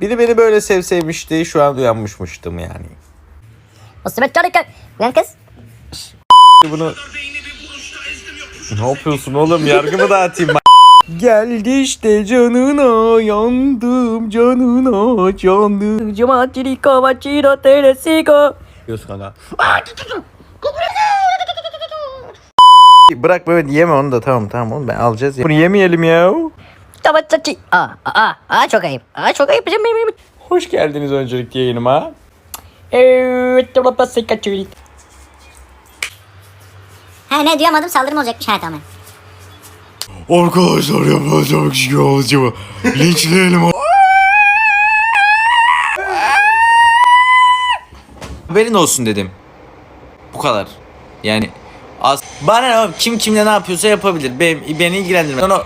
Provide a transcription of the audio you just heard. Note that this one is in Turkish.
Biri beni böyle sevseymişti şu an uyanmışmıştım yani. Osman Çarıkı. Lan kız. Bunu... Ne yapıyorsun oğlum? Yargı mı dağıtayım ben? Geldi işte canına yandım canına candım. Cumatiri kovaciro teresigo. Göz kana. Bırak böyle yeme onu da tamam tamam oğlum ben alacağız ya. Bunu yemeyelim ya. Tabacaçı. Aa, aa, aa çok ayıp. Aa çok ayıp. Hoş geldiniz öncelikle yayınıma. Evet, dolapası kaçırdık. Ha ne duyamadım saldırım olacakmış ha tamam. Arkadaşlar yapacak şey olacak. Linçleyelim. Haberin olsun dedim. Bu kadar. Yani az. Bana ne oğlum, kim kimle ne yapıyorsa yapabilir. Benim, beni ilgilendirmez. Sonra